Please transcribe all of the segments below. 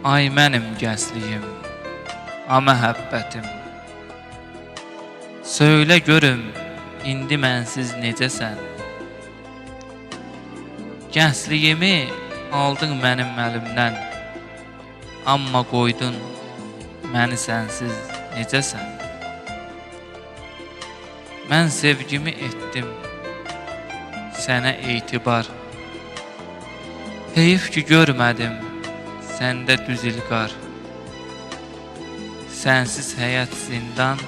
Ay mənim gəncliyim, a məhəbbətim. Söylə görüm, indi mənsiz necəsən? Gəncliyimi aldın mənim əlimdən, amma qoydun məni sənsiz necəsən? Mən sevgimi etdim sənə etibar. Heyif ki görmədim səndə düz ilqar. Sənsiz həyat zindan,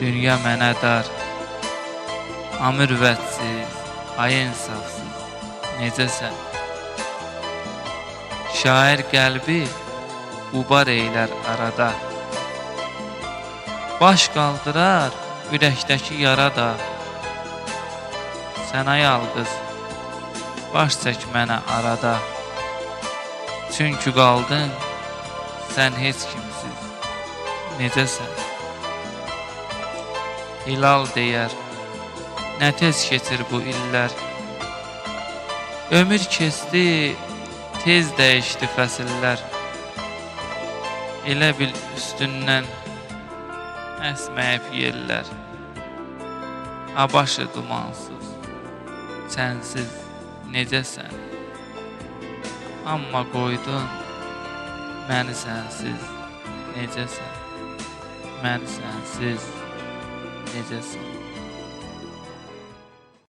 dünya mənə dar. Amürvətsiz, ay insafsız, necəsən? Şair qəlbi qubar eylər arada. Baş qaldırar ürəkdəki yara da. Sən ay alqız, baş çək mənə arada. Çünki qaldın sən heç kimsiz. Necəsən? Hilal deyər, nə tez keçir bu illər. Ömür keçdi, tez dəyişdi fəsillər. Elə bil üstündən əsməyib yellər. Abaşı dumansız, sənsiz necəsən? Amma qoydun məni sənsiz necəsən? Məni sənsiz necəsən?